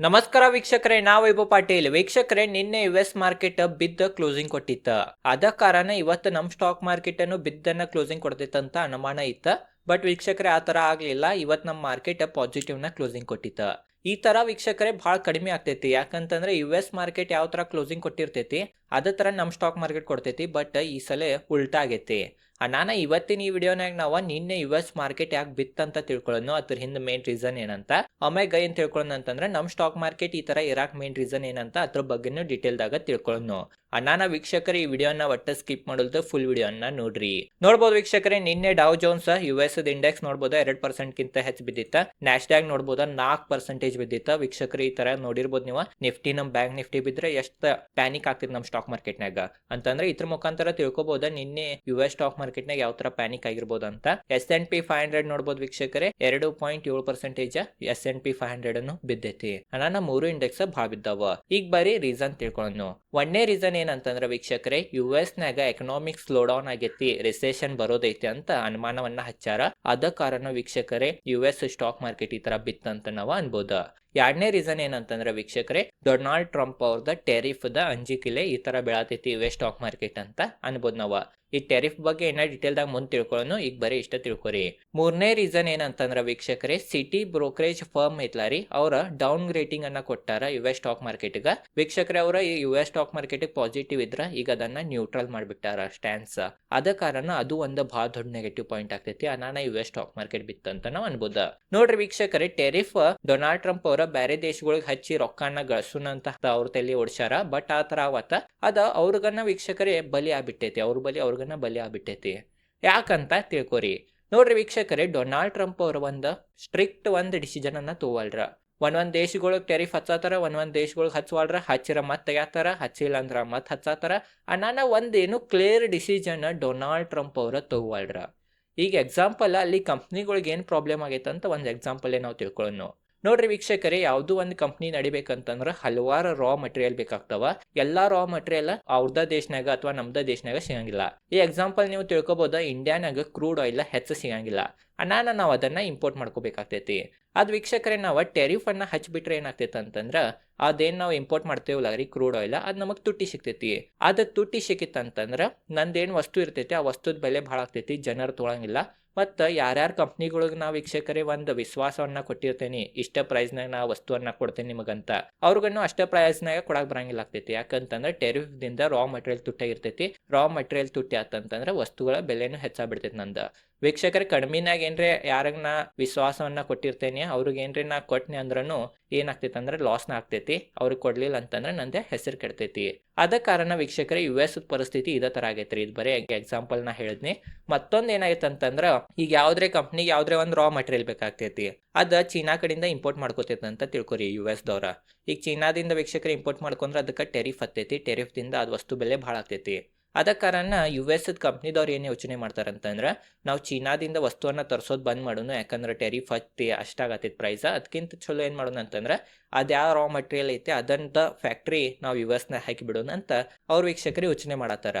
ನಮಸ್ಕಾರ ವೀಕ್ಷಕರೇ ವೈಭವ್ ಪಾಟೀಲ್. ವೀಕ್ಷಕರೇ, ನಿನ್ನೆ ಯು ಎಸ್ ಮಾರ್ಕೆಟ್ ಬಿದ್ದ ಕ್ಲೋಸಿಂಗ್ ಕೊಟ್ಟಿತ್ತ. ಅದ ಕಾರಣ ಇವತ್ತು ನಮ್ಮ ಸ್ಟಾಕ್ ಮಾರ್ಕೆಟ್ ಅನ್ನು ಬಿದ್ದನ್ನ ಕ್ಲೋಸಿಂಗ್ ಅಂತ ಅನುಮಾನ ಇತ್ತ. ಬಟ್ ವೀಕ್ಷಕರೇ, ಆ ತರ ಆಗ್ಲಿಲ್ಲ. ಇವತ್ತು ನಮ್ಮ ಮಾರ್ಕೆಟ್ ಪಾಸಿಟಿವ್ನ ಕ್ಲೋಸಿಂಗ್ ಕೊಟ್ಟಿತ್ತ. ಈ ತರ ವೀಕ್ಷಕರೇ ಬಹಳ ಕಡಿಮೆ ಆಗ್ತೈತಿ. ಯಾಕಂತಂದ್ರೆ ಯು ಎಸ್ ಮಾರ್ಕೆಟ್ ಯಾವ ತರ ಕ್ಲೋಸಿಂಗ್ ಕೊಟ್ಟಿರ್ತೈತಿ, ಅದೇ ತರ ನಮ್ಮ ಸ್ಟಾಕ್ ಮಾರ್ಕೆಟ್ ಕೊಡ್ತೈತಿ. ಬಟ್ ಈ ಸಲ ಉಲ್ಟಾ ಆಗೈತಿ. ನಾನು ಇವತ್ತಿನ ಈ ವಿಡಿಯೋನಾಗ ನಾವು ನಿನ್ನೆ ಯು ಎಸ್ ಮಾರ್ಕೆಟ್ ಯಾಕೆ ಬಿತ್ತಂತ ತಿಳ್ಕೊಳ್ಳೋಣ ಅದ್ರ ಹಿಂದೆ ಮೇನ್ ರೀಸನ್ ಏನಂತ ಆಮ್ಯಾಗ ಏನ್ ತಿಳ್ಕೊಳ್ಳೋಣ ಅಂತಂದ್ರೆ ನಮ್ಮ ಸ್ಟಾಕ್ ಮಾರ್ಕೆಟ್ ಈ ತರ ಇರಾಕ್ ಮೇನ್ ರೀಸನ್ ಏನಂತ ಅದ್ರ ಡೀಟೇಲ್ ದಾಗ ತಿಳ್ಕೊಳ್ಳೋಣ ಅಣ್ಣಾನ ವೀಕ್ಷಕರು ಈ ವಿಡಿಯೋನ ಒಟ್ಟ ಸ್ಕಿಪ್ ಮಾಡೋದು ಫುಲ್ ವಿಡಿಯೋನ ನೋಡ್ರಿ. ನೋಡ್ಬೋದು ವೀಕ್ಷಕರೇ, ನಿನ್ನೆ Dow Jones U S index ನೋಡ್ಬೋದು ಎರಡ್ ಪರ್ಸೆಂಟ್ ಕಿಂತ ಹೆಚ್ಚು ಬಿದ್ದಿತ್ತ. ನ್ಯಾಸ್ಡ್ಯಾಗ್ ನೋಡ್ಬೋದ ನಾಲ್ಕು ಪರ್ಸೆಂಟೇಜ್ ಬಿದ್ದಿತ್ತ. ವೀಕ್ಷಕರು ಈ ತರ ನೋಡಿರ್ಬೋದು ನೀವು, ನಿಫ್ಟಿ ನಮ್ ಬ್ಯಾಂಕ್ ನಿಫ್ಟಿ ಬಿದ್ರೆ ಎಷ್ಟು ಪ್ಯಾನಿಕ್ ಆಗ್ತಿತ್ತು ನಮ್ಮ ಸ್ಟಾಕ್ ಮಾರ್ಕೆಟ್ನಾಗ ಅಂತಂದ್ರೆ ಇದ್ರ ಮುಖಾಂತರ ತಿಳ್ಕೊಬೋದ, ನಿನ್ನೆ ಯು ಎಸ್ ಸ್ಟಾಕ್ ಮಾರ್ಕೆಟ್ನಾಗ ಯಾವ ತರ ಪ್ಯಾನಿಕ್ ಆಗಿರ್ಬೋದು ಅಂತ S N P five hundred ನೋಡಬಹುದು ವೀಕ್ಷಕರೇ. ಎರಡು ಪಾಯಿಂಟ್ ಏಳು percentage S N P five hundred ಅನ್ನು ಬಿದ್ದೈತಿ. ಅಣ್ಣ ಮೂರು ಇಂಡೆಕ್ಸ್ ಬಾವಿದ್ದಾವ ಬಿದ್ದಾವ ಈಗ ಬರೀ ರೀಸನ್ ತಿಳ್ಕೊಳ್ಳೋಣ ಒಂದೇ ರೀಸನ್ ಏನಂತಂದ್ರೆ ವೀಕ್ಷಕರೇ ಯು ಎಸ್ ನಾಗ ಎಕನಾಮಿಕ್ ಸ್ಲೋ ಡೌನ್ ಆಗೈತಿ ರಿಸೆಷನ್ ಬರೋದೈತಿ ಅಂತ ಅನುಮಾನವನ್ನ ಹಚ್ಚಾರ. ಅದ ಕಾರಣ ವೀಕ್ಷಕರೇ ಯು ಎಸ್ ಸ್ಟಾಕ್ ಮಾರ್ಕೆಟ್ ಈ ತರ ಬಿತ್ತಂತ ನಾವು ಅನ್ಬೋದ. ಎರಡನೇ ರೀಸನ್ ಏನಂತಂದ್ರೆ ವೀಕ್ಷಕರೇ ಡೊನಾಲ್ಡ್ ಟ್ರಂಪ್ ಅವ್ರದ ಟೆರಿಫ್ ದ ಅಂಜಿಕಿಲೆ ಈ ತರ ಬೆಳತೈತಿ ಇವೆ ಸ್ಟಾಕ್ ಮಾರ್ಕೆಟ್ ಅಂತ ಅನ್ಬೋದ್ ನಾವ. ಈ ಟೆರಿಫ್ ಬಗ್ಗೆ ಏನ ದಾಗ ಮುಂದೆ ತಿಳ್ಕೊಳ್ಳೋನು ಈಗ ಬರೀ ಇಷ್ಟ ತಿಳ್ಕೊರಿ. ಮೂರನೇ ರೀಸನ್ ಏನಂತಂದ್ರ ವೀಕ್ಷಕರೇ ಸಿಟಿ ಬ್ರೋಕರೇಜ್ ಫರ್ಮ್ ಐತ್ಲಾರಿ ಅವ್ರ ಡೌನ್ ಗ್ರೇಟಿಂಗ್ ಅನ್ನ ಕೊಟ್ಟಾರ ಯು ಎಸ್ ಸ್ಟಾಕ್ ಮಾರ್ಕೆಟ್ಗ ವೀಕ್ಷಕರೇ, ಅವರ ಈ U S stock market positive ಇದ್ರ, ಈಗ ಅದನ್ನ ನ್ಯೂಟ್ರಲ್ ಮಾಡ್ಬಿಟ್ಟಾರ ಸ್ಟ್ಯಾನ್ಸ್ ಅದ ಕಾರಣ ಅದು ಒಂದು ಬಹಳ ದೊಡ್ಡ ನೆಗೆಟಿವ್ ಪಾಯಿಂಟ್ ಆಗ್ತೈತಿ, ಅನಾನ ಯು ಎಸ್ ಸ್ಟಾಕ್ ಮಾರ್ಕೆಟ್ ಬಿತ್ತಂತ ನಾವು ಅನ್ಬೋದ. ನೋಡ್ರಿ ವೀಕ್ಷಕರೇ ಟೆರಿಫ್ ಡೊನಾಲ್ಡ್ ಟ್ರಂಪ್ ಅವರ ಬೇರೆ ದೇಶಗಳಿಗೆ ಹಚ್ಚಿ ರೊಕ್ಕನ ಅಂತ ಅವ್ರ ತಲೆ ಓಡಿಸ್ಯಾರ. ಬಟ್ ಆ ತರ ಅವತ್ತ ಅದ ಅವ್ರಿಗನ್ನ ವೀಕ್ಷಕರೇ ಬಲಿ ಆಗ್ಬಿಟ್ಟೈತಿ. ಅವ್ರ ಬಲಿ ಅವ್ರಿಗನ್ನ ಬಲಿ ಆಗ್ಬಿಟ್ಟೈತಿ. ಯಾಕಂತ ತಿಳ್ಕೊರಿ. ನೋಡ್ರಿ ವೀಕ್ಷಕರೇ ಡೊನಾಲ್ಡ್ ಟ್ರಂಪ್ ಅವ್ರ ಒಂದು ಸ್ಟ್ರಿಕ್ಟ್ ಒಂದು ಡಿಸಿಷನ್ ಅನ್ನ ಒಂದ್ ಒಂದೊಂದ್ ದೇಶಗಳಿಗೆ ಟೆರಿಫ್ ಹಚ್ಚತಾರ ಒಂದೊಂದ್ ದೇಶಗಳಿಗೆ ಹಚ್ಚವಾಳ್ರ ಹಚ್ಚಿರ ಮತ್ ತೆಗ್ಯಾತಾರ, ಹಚ್ಚಿಲ್ಲ ಅಂದ್ರ ಮತ್ ಹಚ್ಚಾತಾರ. ಅನಾನ ಒಂದೇನು ಕ್ಲಿಯರ್ ಡಿಸಿಷನ್ ಡೊನಾಲ್ಡ್ ಟ್ರಂಪ್ ಅವ್ರ ತಗೋವಲ್ರ ಈಗ ಎಕ್ಸಾಂಪಲ್ ಅಲ್ಲಿ ಕಂಪ್ನಿಗಳಿಗೆ ಏನು ಪ್ರಾಬ್ಲಮ್ ಆಗೈತೆ ಅಂತ ಒಂದು ಎಕ್ಸಾಂಪಲ್ ನಾವು ತಿಳ್ಕೊಳ್ಳೋಣ ನೋಡ್ರಿ ವೀಕ್ಷಕರೇ, ಯಾವ್ದು ಒಂದು ಕಂಪ್ನಿ ನಡಿಬೇಕಂತಂದ್ರ ಹಲವಾರು ರಾ ಮಟೀರಿಯಲ್ ಬೇಕಾಗ್ತಾವ. ಎಲ್ಲಾ ರಾ ಮಟೀರಿಯಲ್ ಅವ್ರದ ದೇಶನಾಗ ಅಥವಾ ನಮ್ದ ದೇಶನಾಗ ಸಿಗಂಗಿಲ್ಲ. ಈ ಎಕ್ಸಾಂಪಲ್ ನೀವು ತಿಳ್ಕೊಬೋದ ಇಂಡಿಯಾನಾಗ ಕ್ರೂಡ್ ಆಯಿಲ್ ಹೆಚ್ಚು ಸಿಗಂಗಿಲ್ಲ. ಅನ್ನಾನ ನಾವು ಅದನ್ನು ಇಂಪೋರ್ಟ್ ಮಾಡ್ಕೋಬೇಕಾಗ್ತೈತಿ. ಅದ್ ವೀಕ್ಷಕರೇ, ನಾವು ಟೆರಿಫ್ ಅನ್ನ ಹಚ್ಬಿಟ್ರೆ ಏನಾಗ್ತೈತೆ ಅಂತಂದ್ರೆ, ಅದೇನು ನಾವು ಇಂಪೋರ್ಟ್ ಮಾಡ್ತೇವಲ್ಲ ರೀ ಕ್ರೂಡ್ ಆಯಿಲ್ ಅದು ನಮಗೆ ತುಟ್ಟಿ ಸಿಗ್ತೈತಿ. ಅದು ತುಟ್ಟಿ ಸಿಕ್ಕಿತ್ತಂತಂದ್ರೆ ನಂದೇನು ವಸ್ತು ಇರ್ತೈತಿ, ಆ ವಸ್ತುದ ಬೆಲೆ ಭಾಳ ಆಗ್ತೈತಿ, ಜನರು ತೊಳಂಗಿಲ್ಲ. ಮತ್ತು ಯಾರ್ಯಾರ ಕಂಪ್ನಿಗಳಿಗೆ ನಾವು ವೀಕ್ಷಕರೇ ಒಂದು ವಿಶ್ವಾಸವನ್ನ ಕೊಟ್ಟಿರ್ತೇನೆ, ಇಷ್ಟ ಪ್ರೈಸ್ನಾಗ ನಾ ವಸ್ತುವನ್ನ ಕೊಡ್ತೇನೆ ನಿಮಗಂತ, ಅವ್ರಿಗನ್ನು ಅಷ್ಟ ಪ್ರೈಸ್ನಾಗ ಕೊಡಕ್ಕೆ ಬರಂಗಿಲ್ಲ ಆಗ್ತೈತಿ. ಯಾಕಂತಂದ್ರೆ ಟೆರಿಫ್ದಿಂದ ರಾ ಮಟೀರಿಯಲ್ ತುಟ್ಟಾಗಿರ್ತೈತಿ ರಾ ಮಟೀರಿಯಲ್ ತುಟ್ಟಿ ಆತಂತಂದ್ರೆ ವಸ್ತುಗಳ ಬೆಲೆನೂ ಹೆಚ್ಚಾಗ್ಬಿಡ್ತೈತಿ ನಂದ. ವೀಕ್ಷಕರ, ಕಡಿಮೆನಾಗ ಏನ್ರಿ ಯಾರಿಗ ನಾ ವಿಶ್ವಾಸವನ್ನ ಕೊಟ್ಟಿರ್ತೇನೆ, ಅವ್ರಿಗೆ ಏನ್ರಿ ನಾ ಕೊಟ್ನಿ ಅಂದ್ರೂ ಏನಾಗ್ತೈತೆ ಅಂದ್ರೆ ಲಾಸ್ನ ಆಗ್ತೈತಿ, ಅವ್ರಿಗೆ ಕೊಡ್ಲಿಲ್ಲ ಅಂತಂದ್ರೆ ನಂದೇ ಹೆಸರು ಕೆಡ್ತೈತಿ. ಅದ ಕಾರಣ ವೀಕ್ಷಕರೇ ಯು ಎಸ್ ಪರಿಸ್ಥಿತಿ ಇದೇ ತರ ಆಗೈತ್ರಿ. ಇದು ಬರೀ ಎಕ್ಸಾಂಪಲ್ ನಾ ಹೇಳಿದ್ನಿ. ಮತ್ತೊಂದ್ ಏನಾಗೈತೆ ಅಂತಂದ್ರ, ಈಗ ಯಾವ್ದ್ರೆ ಕಂಪ್ನಿಗೆ ಯಾವ್ದ್ರೆ ಒಂದು ರಾ ಮಟೀರಿಯಲ್ ಬೇಕಾಗ್ತೈತಿ, ಅದ ಚೀನಾ ಕಡೆಯಿಂದ ಇಂಪೋರ್ಟ್ ಮಾಡ್ಕೋತೈತೆ ಅಂತ ತಿಳ್ಕೊರಿ ಯು ಎಸ್ ದವ್ರ. ಈಗ ಚೀನಾದಿಂದ ವೀಕ್ಷಕರು ಇಂಪೋರ್ಟ್ ಮಾಡ್ಕೊಂಡ್ರೆ ಅದಕ್ಕೆ ಟೆರಿಫ್ ಹತ್ತೈತಿ ಟೆರಿಫ್ ದಿಂದ ಅದ್ ವಸ್ತು ಬೆಲೆ ಭಾಳ ಆಗ್ತೈತಿ. ಅದ ಕಾರಣ ಯು ಎಸ್ ಕಂಪ್ನಿದವ್ರು ಏನು ಯೋಚನೆ ಮಾಡ್ತಾರೆ ಅಂತಂದ್ರೆ ನಾವು ಚೀನಾದಿಂದ ವಸ್ತುವನ್ನು ತರಿಸೋದು ಬಂದ್ ಮಾಡೋಣ, ಯಾಕಂದ್ರೆ ಟೆರಿಫ್ ಹತ್ತಿ ಅಷ್ಟಾಗತ್ತೆ ಪ್ರೈಸ್ ಅದಕ್ಕಿಂತ ಚಲೋ ಏನು ಮಾಡೋಣ ಅಂತಂದ್ರೆ, ಅದು ಯಾವ ರಾ ಮಟೀರಿಯಲ್ ಐತೆ ಅದಂತ ಫ್ಯಾಕ್ಟ್ರಿ ನಾವು ಯು ಎಸ್ನ ಹಾಕಿ ಬಿಡೋಣ ಅಂತ ಅವ್ರ ವೀಕ್ಷಕರು ಯೋಚನೆ ಮಾಡತ್ತಾರ.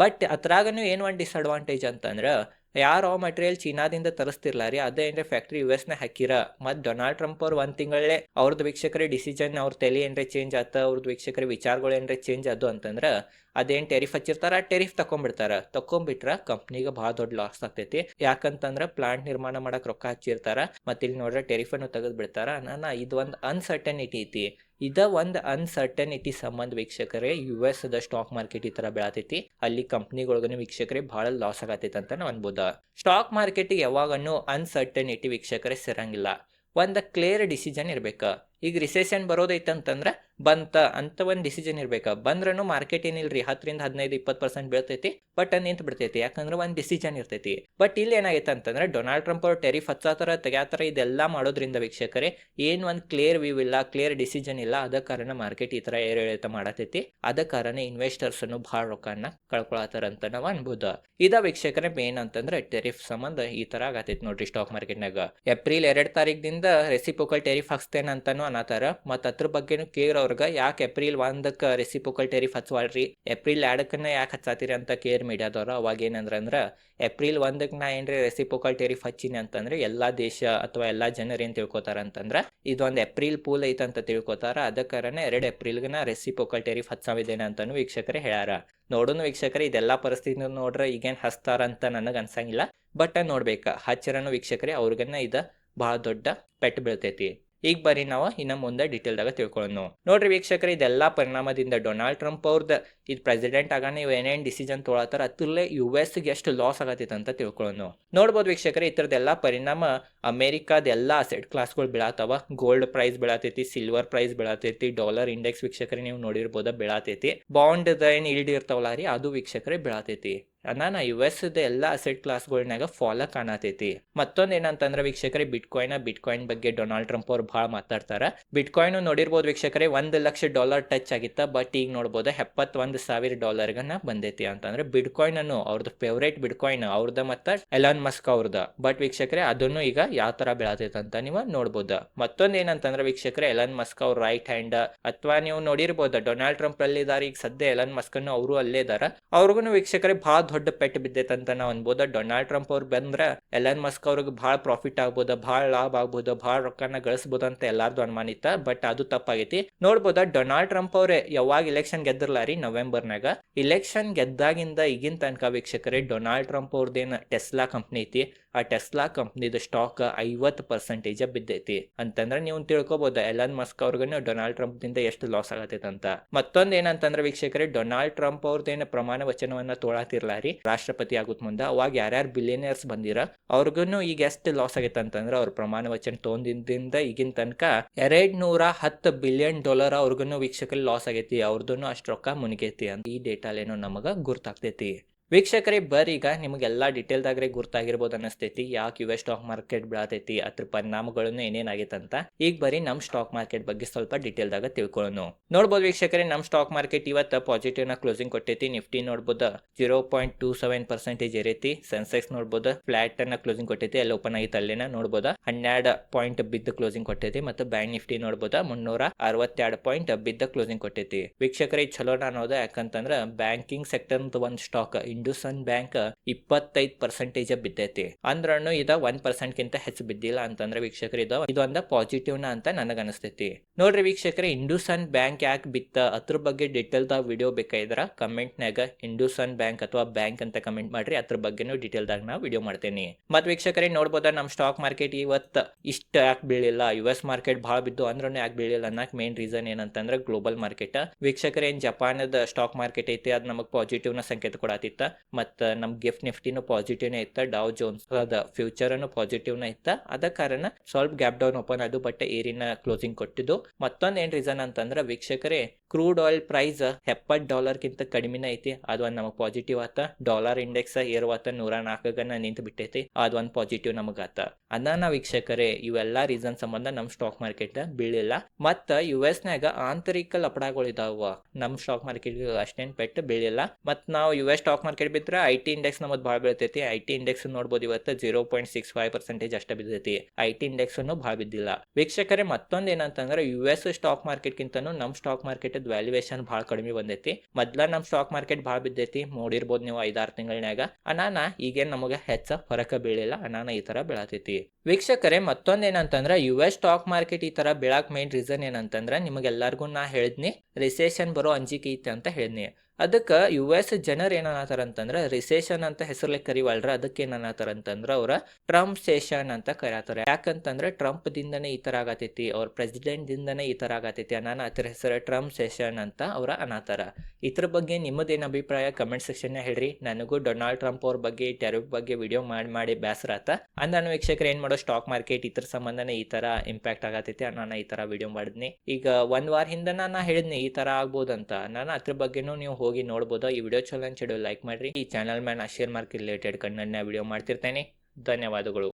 ಬಟ್ ಅದ್ರಾಗನು ಏನು ಒಂದು ಡಿಸ್ಅಡ್ವಾಂಟೇಜ್ ಅಂತಂದ್ರೆ ಯಾವ ರಾ ಮಟೀರಿಯಲ್ ಚೀನಾದಿಂದ ತರಿಸ್ತಿರ್ಲ ರೀ? ಅದೇ ಏನ್ರೆ ಫ್ಯಾಕ್ಟ್ರಿ ಯು ಎಸ್ನ ಹಾಕಿರ. ಮತ್ತು ಡೊನಾಲ್ಡ್ ಟ್ರಂಪ್ ಅವ್ರು ಒಂದು ತಿಂಗಳೇ ಅವ್ರದ್ದು ವೀಕ್ಷಕರ ಡಿಸಿಷನ್ ಅವ್ರ ತಲೆ ಏನ್ರೆ ಚೇಂಜ್ ಆತ ಅವ್ರದ್ದು ವೀಕ್ಷಕರ ವಿಚಾರಗಳು ಏನ್ರೆ ಚೇಂಜ್ ಆದು ಅಂತಂದ್ರೆ ಅದೇನ್ ಟೆರಿಫ್ ಹಚ್ಚಿರ್ತಾರ ಟೆರಿಫ್ ತಕೊಂಡ್ಬಿಡ್ತಾರ ತಕೊಂಡ್ಬಿಟ್ರ ಕಂಪ್ನಿಗೆ ಭಾಳ ದೊಡ್ಡ ಲಾಸ್ ಆಗ್ತೈತಿ. ಯಾಕಂತಂದ್ರ ಪ್ಲಾಂಟ್ ನಿರ್ಮಾಣ ಮಾಡಕ್ ರೊಕ್ಕ ಹಚ್ಚಿರ್ತಾರ. ಮತ್ತಿಲ್ಲಿ ನೋಡ್ರೆ ಟೆರಿಫ್ ಅನ್ನು ತೆಗೆದು ಬಿಡ್ತಾರ ನಾನು, ಇದು ಒಂದು ಅನ್ಸರ್ಟನಿಟಿ ಐತಿ. ಇದ ಒಂದು ಅನ್ಸರ್ಟನಿಟಿ ಸಂಬಂಧ ವೀಕ್ಷಕರೇ ಯು ಎಸ್ ದ ಸ್ಟಾಕ್ ಮಾರ್ಕೆಟ್ ಈ ತರ ಬೆಳತೈತಿ. ಅಲ್ಲಿ ಕಂಪ್ನಿಗಳಿಗೂ ವೀಕ್ಷಕರೇ ಬಹಳ ಲಾಸ್ ಆಗತೈತಿ ಅಂತ ನಾವು ಅನ್ಬೋದ. ಸ್ಟಾಕ್ ಮಾರ್ಕೆಟ್ ಯಾವಾಗನ್ನು ಅನ್ಸರ್ಟನಿಟಿ ವೀಕ್ಷಕರೇ ಸಿರಂಗಿಲ್ಲ. ಒಂದು ಕ್ಲಿಯರ್ ಡಿಸಿಷನ್ ಇರ್ಬೇಕ. ಈಗ ರಿಸೆಷನ್ ಬರೋದೈತೆ ಅಂತಂದ್ರೆ ಬಂತ ಅಂತ ಒಂದು ಡಿಸಿಷನ್ ಇರ್ಬೇಕು. ಬಂದ್ರೂ ಮಾರ್ಕೆಟ್ ಏನಿಲ್ರಿ, ಹತ್ತರಿಂದ ಹದಿನೈದು, ಇಪ್ಪತ್ತು ಪರ್ಸೆಂಟ್ ಬೀಳ್ತೈತಿ ಬಟ್ ನಿಂತು ಬಿಡ್ತೈತಿ. ಯಾಕಂದ್ರೆ ಒಂದು ಡಿಸಿಷನ್ ಇರ್ತೈತಿ. ಬಟ್ ಇಲ್ಲಿ ಏನಾಗೈತೆ ಅಂತಂದ್ರೆ ಡೊನಾಲ್ಡ್ ಟ್ರಂಪ್ ಅವ್ರು ಟೆರಿಫ್ ಹಚ್ಚಾತರ ತೆಗ್ಯಾತರ ಇದೆಲ್ಲ ಮಾಡೋದ್ರಿಂದ ವೀಕ್ಷಕರೇ, ಏನ್ ಒಂದು ಕ್ಲಿಯರ್ ವ್ಯೂ ಇಲ್ಲ ಕ್ಲಿಯರ್ ಡಿಸಿಷನ್ ಇಲ್ಲ, ಅದ ಕಾರಣ ಮಾರ್ಕೆಟ್ ಈ ತರ ಏರಿಳಿತ ಮಾಡತೈತಿ. ಅದ ಕಾರಣ ಇನ್ವೆಸ್ಟರ್ಸ್ ಅನ್ನು ಬಹಳ ರೊಕ್ಕನ ಕಳ್ಕೊಳತ್ತಾರ ಅಂತ ನಾವು ಅನ್ಬೋದು. ಇದ ವೀಕ್ಷಕರೇ ಮೇನ್ ಅಂತಂದ್ರೆ ಟೆರಿಫ್ ಸಂಬಂಧ ಈ ತರ ಆಗತೈತಿ ನೋಡ್ರಿ ಸ್ಟಾಕ್ ಮಾರ್ಕೆಟ್ ನಾಗ ಏಪ್ರಿಲ್ ಎರಡ್ ತಾರೀಕದಿಂದ ರೆಸಿಪೋಕಲ್ ಟೆರಿಫ್ ಹಾಕ್ಸ್ತೇನೆ ಅಂತಾನು ಅನ್ನತಾರ. ಮತ್ತ ಅದ್ರ ಬಗ್ಗೆನು ಕೇರ್ ಅವ್ರಿಗೆ, ಯಾಕೆ ಏಪ್ರಿಲ್ ಒಂದಕ್ಕೆ ರೆಸಿಪೋಕಲ್ ಟೆರಿಫ್ ಹಚ್ಚವಾಡ್ರಿ ಏಪ್ರಿಲ್ ಎರಡಕ್ಕನ್ನ ಯಾಕೆ ಹಚ್ಚಾತೀರಿ ಅಂತ ಕೇರ್ ಮೀಡಿಯಾದವ್ರು ಅವಾಗ ಏನಂದ್ರ ಅಂದ್ರೆ, ಏಪ್ರಿಲ್ ಒಂದಕ್ಕೆ ನಾ ಏನ್ರಿ ರೆಸಿಪೋಕಲ್ ಟೆರಿಫ್ ಹಚ್ಚಿನಿ ಅಂತಂದ್ರೆ ಎಲ್ಲಾ ದೇಶ ಅಥವಾ ಎಲ್ಲಾ ಜನರು ಏನ್ ತಿಳ್ಕೊತಾರ ಅಂತಂದ್ರ, ಇದೊಂದು ಏಪ್ರಿಲ್ ಪೂಲ್ ಐತಂತ ತಿಳ್ಕೊತಾರ. ಅದ ಕಾರಣ ಎರಡು ಏಪ್ರಿಲ್ಗೆ ನಾ ರೆಸಿಪೋಕಲ್ ಟೆರಿಫ್ ಹಚ್ಚಾವಿದ್ದೇನೆ ಅಂತಾನು ವೀಕ್ಷಕರೇ ಹೇಳ್ಯಾರ. ನೋಡೋನು ವೀಕ್ಷಕರೇ, ಇದೆಲ್ಲಾ ಪರಿಸ್ಥಿತಿ ನೋಡ್ರೆ ಈಗೇನ್ ಹಚ್ತಾರ ಅಂತ ನನಗೆ ಅನ್ಸಂಗಿಲ್ಲ. ಬಟ್ ನೋಡ್ಬೇಕ, ಹಚ್ಚರನು ವೀಕ್ಷಕರೇ ಅವ್ರಿಗನ್ನ ಇದ ಬಹಳ ದೊಡ್ಡ ಪೆಟ್ಟು ಬೀಳ್ತೈತಿ. ಈಗ ಬರೀ ನಾವು ಇನ್ನ ಮುಂದೆ ಡೀಟೇಲ್ದಾಗ ತಿಳ್ಕೊಳ್ಳೋಣ ನೋಡ್ರಿ ವೀಕ್ಷಕರ, ಇದೆಲ್ಲ ಪರಿಣಾಮದಿಂದ ಡೊನಾಲ್ಡ್ ಟ್ರಂಪ್ ಅವ್ರದ್ದು ಇದು ಪ್ರೆಸಿಡೆಂಟ್ ಆಗ ನೀವು ಏನೇನು ಡಿಸಿಷನ್ ತೊಗೊಳತ್ತಾರ ಅದ್ರಲ್ಲೇ ಯು ಎಸ್ಗೆ ಎಷ್ಟು ಲಾಸ್ ಆಗತ್ತೈತೆ ಅಂತ ತಿಳ್ಕೊಳ್ಳೋಣ ನೋಡ್ಬೋದು ವೀಕ್ಷಕರೇ ಈ ಥರದ್ದೆಲ್ಲ ಪರಿಣಾಮ ಅಮೇರಿಕಾದ ಎಲ್ಲ ಅಸೆಟ್ ಕ್ಲಾಸ್ಗಳು ಬೀಳತ್ತವ ಗೋಲ್ಡ್ ಪ್ರೈಸ್ ಬೀಳತೈತಿ ಸಿಲ್ವರ್ ಪ್ರೈಸ್ ಬೀಳತೈತಿ ಡಾಲರ್ ಇಂಡೆಕ್ಸ್ ವೀಕ್ಷಕರೇ ನೀವು ನೋಡಿರ್ಬೋದ ಬೀಳತೈತಿ. ಬಾಂಡ್ ಏನು ಇಲ್ಡ್ ಇರ್ತಾವಲ್ಲ ರೀ, ಅದು ವೀಕ್ಷಕರೇ ಬೀಳತೈತಿ. ನಾನು ಯು ಎಸ್ ಎಲ್ಲ ಅಸೆಟ್ ಕ್ಲಾಸ್ಗಳ್ನಾಗ ಫಾಲೋ ಕಾಣತೈತಿ. ಮತ್ತೊಂದ್ ಏನಂತಂದ್ರೆ ವೀಕ್ಷಕರೇ ಬಿಟ್ಕಾಯಿನ್ ಬಿಟ್ಕಾಯಿನ್ ಬಗ್ಗೆ ಡೊನಾಲ್ಡ್ ಟ್ರಂಪ್ ಅವ್ರು ಭಾಳ ಮಾತಾಡ್ತಾರ. ಬಿಟ್ಕಾಯಿನ್ ನೋಡಿರ್ಬೋದು ವೀಕ್ಷಕರೇ, ಒಂದ್ ಲಕ್ಷ ಡಾಲರ್ ಟಚ್ ಆಗಿತ್ತ ಬಟ್ ಈಗ ನೋಡ್ಬೋದು ಎಪ್ಪತ್ತೊಂದು ಸಾವಿರ ಡಾಲರ್ಗನ ಬಂದೈತಿ ಅಂತಂದ್ರೆ ಬಿಟ್ಕಾಯಿನ್ ಅನ್ನು ಅವ್ರದ್ದು ಫೇವ್ರೇಟ್ ಬಿಟ್ಕಾಯಿನ್ ಅವ್ರದ ಮತ್ತ ಎಲಾನ್ ಮಸ್ಕ್ ಅವ್ರದ. ಬಟ್ ವೀಕ್ಷಕರೇ, ಅದನ್ನು ಈಗ ಯಾವ ತರ ಬೆಳತೈತೆ ಅಂತ ನೀವು ನೋಡ್ಬೋದು. ಮತ್ತೊಂದ್ ಏನಂತಂದ್ರೆ ವೀಕ್ಷಕರೇ ಎಲಾನ್ ಮಸ್ಕ್ ಅವ್ರ ರೈಟ್ ಹ್ಯಾಂಡ್ ಅಥವಾ ನೀವು ನೋಡಿರ್ಬೋದು ಡೊನಾಲ್ಡ್ ಟ್ರಂಪ್ ಅಲ್ಲಿ ಈಗ ಸದ್ಯ ಎಲಾನ್ ಮಸ್ಕ್ ಅನ್ನು ಅವರು ಅಲ್ಲೇ ಇದಾರ. ಅವ್ರಿಗೂ ವೀಕ್ಷಕರೇ ಬಹಳ ದೊಡ್ಡ ಪೆಟ್ಟು ಬಿದ್ದೈತಂತ ನಾವು ಅನ್ಬೋದ. ಡೊನಾಲ್ಡ್ ಟ್ರಂಪ್ ಅವ್ರು ಬಂದ್ರ ಎಲನ್ ಮಸ್ಕ್ ಅವ್ರಿಗೆ ಬಹಳ ಪ್ರಾಫಿಟ್ ಆಗ್ಬೋದ ಬಹಳ ಲಾಭ ಆಗ್ಬೋದ, ಭಾಳ ರೊಕ್ಕನ ಗಳಿಸ್ಬೋದು ಅಂತ ಎಲ್ಲಾರ್ದು ಅನುಮಾನ ಇತ್ತ. ಬಟ್ ಅದು ತಪ್ಪಾಗೈತಿ. ನೋಡ್ಬೋದ ಡೊನಾಲ್ಡ್ ಟ್ರಂಪ್ ಅವ್ರೆ ಯಾವಾಗ ಇಲೆಕ್ಷನ್ ಗೆದ್ದಿರ್ಲ ರೀ ನವೆಂಬರ್ನಾಗ ಇಲೆಕ್ಷನ್ ಗೆದ್ದಾಗಿಂದ ಈಗಿನ ತನಕ ವೀಕ್ಷಕರೇ ಡೊನಾಲ್ಡ್ ಟ್ರಂಪ್ ಅವ್ರದ್ದೇನು ಟೆಸ್ಲಾ ಕಂಪ್ನಿ ಐತಿ ಆ ಟೆಸ್ಲಾ ಕಂಪ್ನಿದು ಸ್ಟಾಕ್ ಐವತ್ತು ಪರ್ಸೆಂಟೇಜ್ ಬಿದ್ದೈತಿ. ಅಂತಂದ್ರೆ ನೀವು ತಿಳ್ಕೊಬಹುದು ಎಲನ್ ಮಸ್ಕ್ ಅವ್ರಿಗೂ ಡೊನಾಲ್ಡ್ ಟ್ರಂಪ್ ದಿಂದ ಎಷ್ಟು ಲಾಸ್ ಆಗತೈತೆ ಅಂತ. ಮತ್ತೊಂದ್ ಏನಂತಂದ್ರೆ ವೀಕ್ಷಕರೇ ಡೊನಾಲ್ಡ್ ಟ್ರಂಪ್ ಅವ್ರದ್ದೇನು ಪ್ರಮಾಣ ವಚನವನ್ನ ತೋಳತಿರ್ಲಾರಿ ರಾಷ್ಟ್ರಪತಿ ಆಗುತ್ ಮುಂದೆ ಅವಾಗ ಯಾರ್ಯಾರು ಬಿಲಿಯನಿಯರ್ಸ್ ಬಂದಿರ ಅವ್ರಿಗೂ ಈಗ ಎಷ್ಟು ಲಾಸ್ ಆಗೈತೆ ಅಂತಂದ್ರೆ ಅವ್ರ ಪ್ರಮಾಣ ವಚನ ತೊಂದಿಂದ ಈಗಿನ ತನಕ ಎರಡ್ ನೂರ ಹತ್ತು ಬಿಲಿಯನ್ ಡಾಲರ್ ಅವ್ರಿಗೂ ವೀಕ್ಷಕರಲ್ಲಿ ಲಾಸ್ ಆಗೈತಿ ಅವ್ರದ್ದು ಅಷ್ಟು ರೊಕ್ಕ ಮುನಿಗೈತಿ ಅಂತ ಈ ಡೇಟಾಲೇನೋ ನಮಗ ಗುರ್ತಾಗ್ತೈತಿ. ವೀಕ್ಷಕರೇ, ಬರೀಗ ನಿಮಗೆಲ್ಲ ಡೀಟೇಲ್ದಾಗ್ರೆ ಗುರ್ತಾಗಿರ್ಬೋದು ಅನಿಸ್ತೈತಿ ಯಾಕೆ ಯು ಎಸ್ ಸ್ಟಾಕ್ ಮಾರ್ಕೆಟ್ ಬೀಳತೈತಿ, ಅದ್ರ ಪರಿಣಾಮಗಳನ್ನು ಏನೇನಾಗೈತೆ ಅಂತ ಈಗ ಬರೀ ನಮ್ಮ ಸ್ಟಾಕ್ ಮಾರ್ಕೆಟ್ ಬಗ್ಗೆ ಸ್ವಲ್ಪ ಡೀಟೇಲ್ದಾಗ ತಿಳ್ಕೊಳ್ಳೋಣ ನೋಡ್ಬೋದು ವೀಕ್ಷಕರೇ ನಮ್ಮ ಸ್ಟಾಕ್ ಮಾರ್ಕೆಟ್ ಇವತ್ತು ಪಾಸಿಟಿವ್ನ ಕ್ಲೋಸಿಂಗ್ ಕೊಟ್ಟೈತಿ. ನಿಫ್ಟಿ ನೋಡ್ಬೋದು zero point two seven percentage ಏರೈತಿ. Sensex ನೋಡ್ಬೋದು ಫ್ಲಾಟ್ ಅನ್ನ ಕ್ಲೋಸಿಂಗ್ ಕೊಟ್ಟೈತಿ. ಅಲ್ಲಿ ಓಪನ್ ಆಗಿತ್ತು ಅಲ್ಲಿನ ನೋಡ್ಬೋದು. ಹನ್ನೆರಡು ಪಾಯಿಂಟ್ ಬಿದ್ದ ಕ್ಲೋಸಿಂಗ್ ಕೊಟ್ಟೈತಿ. ಮತ್ತು ಬ್ಯಾಂಕ್ ನಿಫ್ಟಿ ನೋಡ್ಬೋದು ಮುನ್ನೂರ ಅರವತ್ತೆರಡು ಪಾಯಿಂಟ್ ಬಿದ್ದ ಕ್ಲೋಸಿಂಗ್ ಕೊಟ್ಟೈತಿ. ವೀಕ್ಷಕರೇ ಚಲೋ ಅನ್ನೋದು ಯಾಕಂತಂದ್ರೆ ಬ್ಯಾಂಕಿಂಗ್ ಸೆಕ್ಟರ್ ಒಂದು ಸ್ಟಾಕ್ ಇಂಡುಸನ್ ಬ್ಯಾಂಕ್ ಇಪ್ಪತ್ತೈದ್ ಪರ್ಸೆಂಟೇಜ್ ಬಿದ್ದೈತಿ. ಅಂದ್ರೂ ಇದ ಒನ್ ಪರ್ಸೆಂಟ್ ಕಿಂತ ಹೆಚ್ಚು ಬಿದ್ದಿಲ್ಲ ಅಂತಂದ್ರೆ ವೀಕ್ಷಕರು, ಇದು ಇದೊಂದ ಪಾಸಿಟಿವ್ನ ಅಂತ ನನಗ ಅನಿಸ್ತೈತಿ. ನೋಡ್ರಿ ವೀಕ್ಷಕರೇ, ಇಂಡುಸನ್ ಬ್ಯಾಂಕ್ ಯಾಕೆ ಬಿತ್ತ? ಅದ್ರ ಬಗ್ಗೆ ಡೀಟೇಲ್ ದಾಗ ವಿಡಿಯೋ ಬೇಕಾಗಿದ್ರ ಕಮೆಂಟ್ ನಾಗ ಇಂಡುಸನ್ ಬ್ಯಾಂಕ್ ಅಥವಾ ಬ್ಯಾಂಕ್ ಅಂತ ಕಮೆಂಟ್ ಮಾಡ್ರಿ. ಅದ್ರ ಬಗ್ಗೆನೂ ಡೀಟೇಲ್ ದಾಗ ನಾ ವಿಡಿಯೋ ಮಾಡ್ತೇನೆ. ಮತ್ ವೀಕ್ಷಕರೇ, ನೋಡ್ಬೋದ ನಮ್ ಸ್ಟಾಕ್ ಮಾರ್ಕೆಟ್ ಇವತ್ತು ಇಷ್ಟ ಯಾಕೆ ಬೀಳಿಲ್ಲ? ಯು ಎಸ್ ಮಾರ್ಕೆಟ್ ಬಹಳ ಬಿದ್ದು ಅಂದ್ರೂ ಯಾಕೆ ಬೀಳಿಲ್ಲ ಅನ್ನಕ್ ಮೇನ್ ರೀಸನ್ ಏನಂತಂದ್ರೆ ಗ್ಲೋಬಲ್ ಮಾರ್ಕೆಟ್ ವೀಕ್ಷಕರೇ, ಏನ್ ಜಪಾನದ ಸ್ಟಾಕ್ ಮಾರ್ಕೆಟ್ ಐತಿ, ಅದು ನಮಗ್ ಪಾಸಿಟಿವ್ನ ಸಂಕೇತ ಕೊಡತಿತ್ತ. ಮತ್ತ ನಮ್ ಗಿಫ್ಟ್ ನಿಫ್ಟಿನು ಪಾಸಿಟಿವ್ ನೇ ಇತ್ತ ಡಾವ್ ಜೋನ್ಸ್ ಅದ ಫ್ಯೂಚರ್ ಅನ್ನು ಪಾಸಿಟಿವ್ನ ಇತ್ತ. ಅದ ಕಾರಣ ಸ್ವಲ್ಪ ಗ್ಯಾಪ್ ಡೌನ್ ಓಪನ್ ಅದು ಬಟ್ ಏರಿನ ಕ್ಲೋಸಿಂಗ್ ಕೊಟ್ಟಿದ್ದು ಮತ್ತೊಂದ್ ಏನ್ ರೀಸನ್ ಅಂತಂದ್ರ, ವೀಕ್ಷಕರೇ ಕ್ರೂಡ್ ಆಯಿಲ್ ಪ್ರೈಸ್ ಎಪ್ಪತ್ ಡಾಲರ್ ಗಿಂತ ಕಡಿಮೆನ ಐತಿ. ಒಂದು ನಮಗೆ ಪಾಸಿಟಿವ್ ಆತ. ಡಾಲರ್ ಇಂಡೆಕ್ಸ್ ಏರ್ವಾತ ನೂರ ನಾಲ್ಕಗನ ನಿಂತು ಬಿಟ್ಟೈತಿ ಅದೊಂದ್ ಪಾಸಿಟಿವ್ ನಮಗೆ ಆತ ಅದನ್ನ ವೀಕ್ಷಕರೇ, ಇವೆಲ್ಲ ರೀಸನ್ ಸಂಬಂಧ ನಮ್ ಸ್ಟಾಕ್ ಮಾರ್ಕೆಟ್ ಬೀಳಿಲ್ಲ. ಮತ್ತ ಯು ಎಸ್ ನಾಗ ಆಂತರಿಕ ಲಪಡಾಗಳು ಇದಾವ. ನಮ್ ಸ್ಟಾಕ್ ಮಾರ್ಕೆಟ್ ಅಷ್ಟೇನ್ ಪೆಟ್ಟು ಬೀಳಿಲ್ಲ. ಮತ್ ನಾವು ಯು ಎಸ್ ಸ್ಟಾಕ್ ಮಾರ್ಕೆಟ್ ಬಿದ್ರೆ ಐ ಟಿ ಇಂಡೆಕ್ಸ್ ನಮ್ಮದು ಭಾಳ ಬೀಳ್ತೈತಿ. ಐ ಟಿ ಇಂಡೆಕ್ಸ್ ನೋಡ್ಬೋದು ಇವತ್ತು zero point six five percentage ಅಷ್ಟೇ ಬಿದ್ದೈತಿ ಐ ಟಿ ಇಂಡೆಕ್ಸ್ ಭಾಳ ಬಿದ್ದಿಲ್ಲ. ವೀಕ್ಷಕರೇ, ಮತ್ತೊಂದು ಏನಂತಂದ್ರೆ ಯು ಎಸ್ ಸ್ಟಾಕ್ ಮಾರ್ಕೆಟ್ ಕಿಂತನೂ ನಮ್ ಸ್ಟಾಕ್ ಮಾರ್ಕೆಟ್ ವ್ಯಾಲ್ಯೂಯೇಷನ್ ಭಾಳ ಕಡಿಮೆ ಬಂದೈತಿ. ಮೊದ್ಲ ನಮ್ ಸ್ಟಾಕ್ ಮಾರ್ಕೆಟ್ ಭಾಳ ಬಿದ್ದೈತಿ. ನೋಡಿರ್ಬೋದು ನೀವು ಐದಾರು ತಿಂಗಳನ್ಯಾಗ. ಅನಾನ ಈಗೇನ್ ನಮಗೆ ಹೆಚ್ಚ ಹೊರಕ ಬೀಳಿಲ್ಲ. ಅನಾನ ಈ ತರ ಬೀಳತೈತಿ. ವೀಕ್ಷಕರೇ, ಮತ್ತೊಂದ್ ಏನಂತಂದ್ರ ಯು ಎಸ್ ಸ್ಟಾಕ್ ಮಾರ್ಕೆಟ್ ಈ ತರ ಬೀಳಾಕ್ ಮೇನ್ ರೀಸನ್ ಏನಂತಂದ್ರೆ ನಿಮಗೆಲ್ಲರಿಗೂ ನಾ ಹೇಳಿದ್ನಿ ರಿಸೆಷನ್ ಬರೋ ಅಂಜಿಕೆ ಐತೆ ಅಂತ ಹೇಳಿದ್ನಿ. ಅದಕ್ಕೆ ಯು ಎಸ್ ಜನರು ಏನನ್ನತ್ತಾರ ಅಂತಂದ್ರೆ ರಿಸೆಷನ್ ಅಂತ ಹೆಸರ್ಲೆ ಕರಿವಲ್ರ, ಅದಕ್ಕೆ ಏನನ್ನತ್ತಾರ ಅಂತಂದ್ರೆ ಅವರ ಟ್ರಂಪ್ ಸೆಷನ್ ಅಂತ ಕರೆಯತಾರೆ ಯಾಕಂತಂದ್ರೆ ಟ್ರಂಪ್ ದಿಂದನೇ ಈ ತರ ಆಗತೈತಿ, ಅವ್ರ ಪ್ರೆಸಿಡೆಂಟ್ ದಿಂದನೇ ಈ ತರ ಆಗತೈತಿ ಅನಾನ ಅದ್ರ ಹೆಸರು ಟ್ರಂಪ್ ಸೆಷನ್ ಅಂತ ಅವರ ಅನಾತಾರ. ಇದ್ರ ಬಗ್ಗೆ ನಿಮ್ಮದೇನು ಅಭಿಪ್ರಾಯ ಕಮೆಂಟ್ ಸೆಕ್ಷನ್ ಹೇಳ್ರಿ. ನನಗೂ ಡೊನಾಲ್ಡ್ ಟ್ರಂಪ್ ಅವ್ರ ಬಗ್ಗೆ ಟೆರಿಫ್ ಬಗ್ಗೆ ವಿಡಿಯೋ ಮಾಡಿ ಮಾಡಿ ಬೇಸರ ಆತ. ಅಂದ್ ವೀಕ್ಷಕರು ಏನ್ ಮಾಡೋ ಸ್ಟಾಕ್ ಮಾರ್ಕೆಟ್ ಇತರ ಸಂಬಂಧನೇ ಈ ತರ ಇಂಪ್ಯಾಕ್ಟ್ ಆಗತೈತಿ ನಾನು ಈ ತರ ವಿಡಿಯೋ ಮಾಡಿದ್ನಿ. ಈಗ ಒಂದ್ ವಾರ ಹಿಂದೆ ನಾನು ಹೇಳಿದ್ನಿ ಈ ತರ ಆಗ್ಬೋದಂತ. ನಾನು ಅದ್ರ ಬಗ್ಗೆನೂ ನೀವು ಹೋಗಿ ನೋಡ್ಬೋದು. ಈ ವಿಡಿಯೋ ಚಲೋ ಅನ್ಸಿಡೋ ಲೈಕ್ ಮಾಡ್ರಿ. ಈ channel man share market related ಕಣ್ಣನ್ನ video ಮಾಡ್ತಿರ್ತೇನೆ. ಧನ್ಯವಾದಗಳು.